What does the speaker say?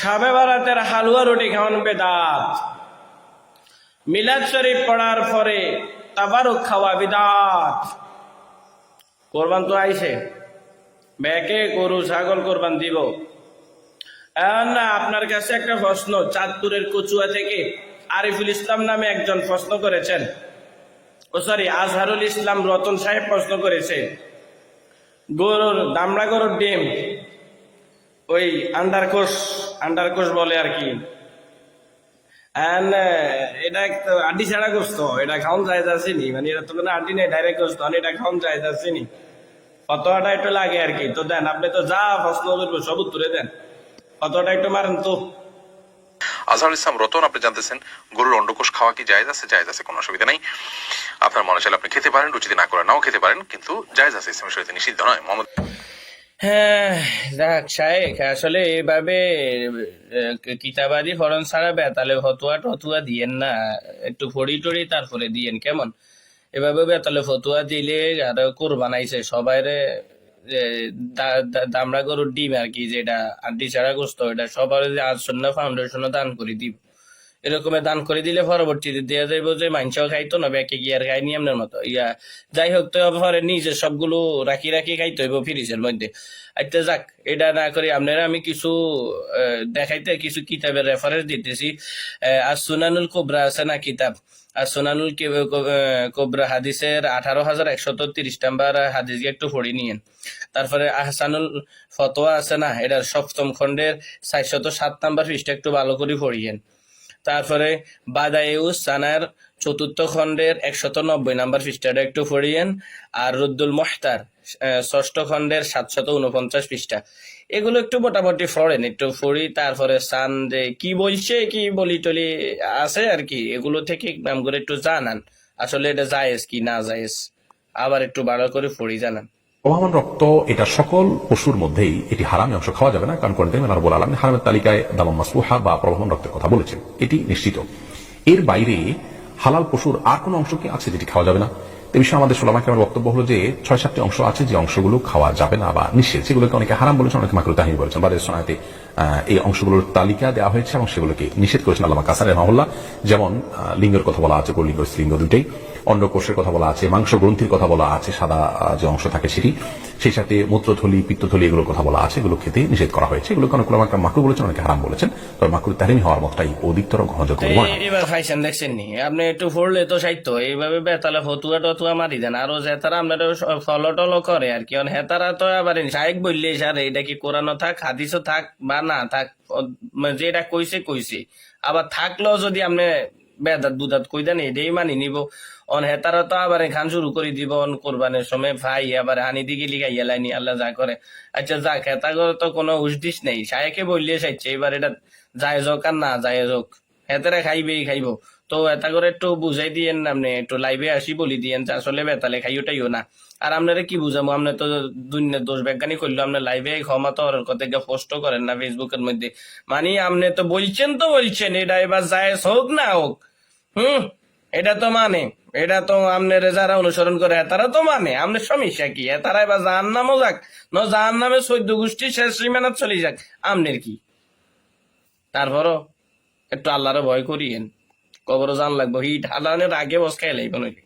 সাবে বারাতের হালুয়া রুটি খাওয়ান বেদাত। মিলাদ শরীফ পড়ার পরে তাবারুক খাওয়া বিদাত। কোরবান তো আইছে। ব্যাকে গরু, ছাগল কোরবান দিব। না, আপনার কাছে একটা প্রশ্ন, চাঁদপুরের কচুয়া থেকে আরিফুল ইসলাম নামে একজন প্রশ্ন করেছেন। ও সরি, আজহারুল ইসলাম রতন সাহেব প্রশ্ন করেছে। গরুর দামড়া গরুর ডিম, ওই আন্ডারকোষ আন্ডারকোষ বলে আর কি। এটা একটা আড্ডি ছাড়া গোস্ত, এটা খাওয়ান যায় যাচ্ছে নি মানে এটা তো কোনো আড্ডি নেই ডাইরেক্ট গোস্ত মানে এটা খাওয়ান যায় যাচ্ছে নি কতটা একটু লাগে আর কি, তো দেন, আপনি তো যা প্রশ্ন সব উত্তরে দেন। কতটা একটু মারেন তো। আজহার ইসলাম রতন আপনি জানতেছেন গরুর অন্ডকোষ খাওয়া কি জায়েজ আছে? জায়েজ আছে কোনো অসুবিধা নেই। আপনার মনে চাইলে আপনি খেতে পারেন রুচিতে না করে নাও খেতে পারেন কিন্তু জায়েজ আছে ইসলামের শরীরে নিষিদ্ধ নয়। মোহাম্মদ হ্যাঁ শায়েখ আসলে এইভাবে আহ, কিতাবাদি ফরন ছাড়া বেতালে ফতুয়া টতুয়া দিয়েন না। একটু ফড়ি টড়ি তারপরে দিয়েন কেমন? এভাবে বেতালে ফতুয়া দিলে আর কোরবান আইছে সবাইরে এ, দা- দা- দামড়া গরুর ডিম আর কি যেটা আন্টি ছাড়া গোস্ত এটা সবার আসন্ন ফাউন্ডেশনও দান করে দিব এরকমে দান করে দিলে পরবর্তীতে দেওয়া যাইব যে মাংসও খাইতো না, ব্যাকে গিয়ে আর খাইনি আপনার মতো। ইয়া, যাই হোক, তো পরে নিজে সবগুলো রাখি রাখি খাইতে হইব ফ্রিজের মধ্যে। আচ্ছা যাক, এটা না করে আপনারা আমি কিছু দেখাইতে কিছু কিতাবের রেফারেন্স দিতেছি। আর সুনানুল কোবরা আছে না কিতাব? আর সোনানুল কোবরা হাদিসের আঠারো হাজার একশত তিরিশ নাম্বার হাদিস একটু পড়ি নিয়েন। তারপরে আহসানুল ফতোয়া আছে না? এটার সপ্তম খণ্ডের চারশত সাত নাম্বার পৃষ্ঠা একটু ভালো করে পড়িয়েন। তারপরে বাদায়ুস সানার চতুর্থ খণ্ডের একশত নব্বই নাম্বার পৃষ্ঠাটা একটু পড়িয়েন, আর রুদ্দুল মোহতার ষষ্ঠ খণ্ডের সাতশত উনপঞ্চাশ পৃষ্ঠা। এগুলো একটু মোটামুটি পড়েন, একটু পড়ি, তারপরে সান যে কি বলছে, কি বলি টলি আছে আর কি, এগুলো থেকে নাম করে একটু জানান। আসলে এটা জায়েজ কি না জায়েজ, আবার একটু ভালো করে পড়ি জানান। প্রবাহমান রক্ত, এটা সকল পশুর মধ্যেই এটি হারামে অংশ খাওয়া যাবে না, কারণ কোরআন আল্লাহ রাব্বুল হারামের তালিকায় দামাম মাসফুহা বা প্রবাহমান রক্তের কথা বলেছেন। এটি নিশ্চিত। এর বাইরে হালাল পশুর আর কোনো অংশ কি আছে যেটি খাওয়া যাবে না। এ বিষয়ে আমাদের সোলামাকে আমার বক্তব্য হলো যে ছয় সাতটি অংশ আছে যে অংশগুলো খাওয়া যাবে না বা নিষেধ। সেগুলোকে অনেকে হারাম বলেছেন, অনেকে মাকরু তাহিনী বলেছেন। বাদের সোনাতে এই অংশগুলোর তালিকা দেওয়া হয়েছে এবং সেগুলোকে নিষেধ করেছেন আল্লামা কাসার রহমল্লাহ যেমন লিঙ্গের কথা বলা আছে লিঙ্গ স্ত্রীলিঙ্গ দুটেই অন্ডকোষের কথা বলা আছে মাংস গ্রন্থির কথা বলা আছে সাদা যে অংশ থাকে সেটি। সেই সাথে মূত্রথলি পিত্তথলি এগুলোর কথা বলা আছে এগুলো খেতে নিষেধ করা হয়েছে। এগুলোকে অনেক ওলামা কেরাম মাকরু বলেছেন অনেকে হারাম বলেছেন। তবে মাকরু তাহরিমি হওয়ার মতটাই অধিকতর গ্রহণযোগ্য এবার খাইছেন দেখছেন নি? আপনি একটু পড়লে তো সাহিত্য এইভাবে বেতালে ফতুয়া টতুয়া মারি দেন। আরও যে তারা আপনার ফলো টলো করে আর কি। হেতারা তো আবার সাহেব বললে স্যার এটা কি কোরআনও থাক হাদিসও থাক বা না থাক? মানে যেটা কইছে কইছে। আবার থাকলেও যদি আপনি বেদাত বুদাত কই দেন এটাই মানি নিব। অন হেতারা তো আবার খান শুরু করে দিব অন কোরবানের সময়, ভাই আবার হানি দিকে লিগাই লাইনি আল্লাহ যা করে। আচ্ছা যাক হেতা করে তো কোনো উসদিস নেই। সাহেকে বললে চাইছে এবার এটা যায় হোক আর না যায় হোক। হেতারা খাইবেই খাইব। তো এটা করে একটু বুঝাই দিয়েন আপনি, একটু লাইভে আসি বলি দিয়েন, যে আসলে বেতালে খাই ওটাইও না। আর আপনারা কি বুঝাবো আপনি তো দুনিয়ার দোষ বিজ্ঞানী করল, আপনি লাইভে ক্ষমা তো ওর কথা পোস্ট করেন না ফেসবুকের মধ্যে। মানে আপনি তো বলছেন তো বলছেন, এটা এবার যায় হোক না হোক। হুম এটা তো মানে। এটা তো আমনের যারা অনুসরণ করে, তারা তো মানে। আপনার সমস্যা কি? তারা এবার জাহান নামও যাক। ন জাহান নামে সৈদ্য গোষ্ঠী শেষ সীমানা চলে যাক। আমনের কি? তারপরও একটু আল্লাহরে ভয় করিয়েন। কবর জান লাগবো। হিট হালানের আগে বস খাই লাগবে নাকি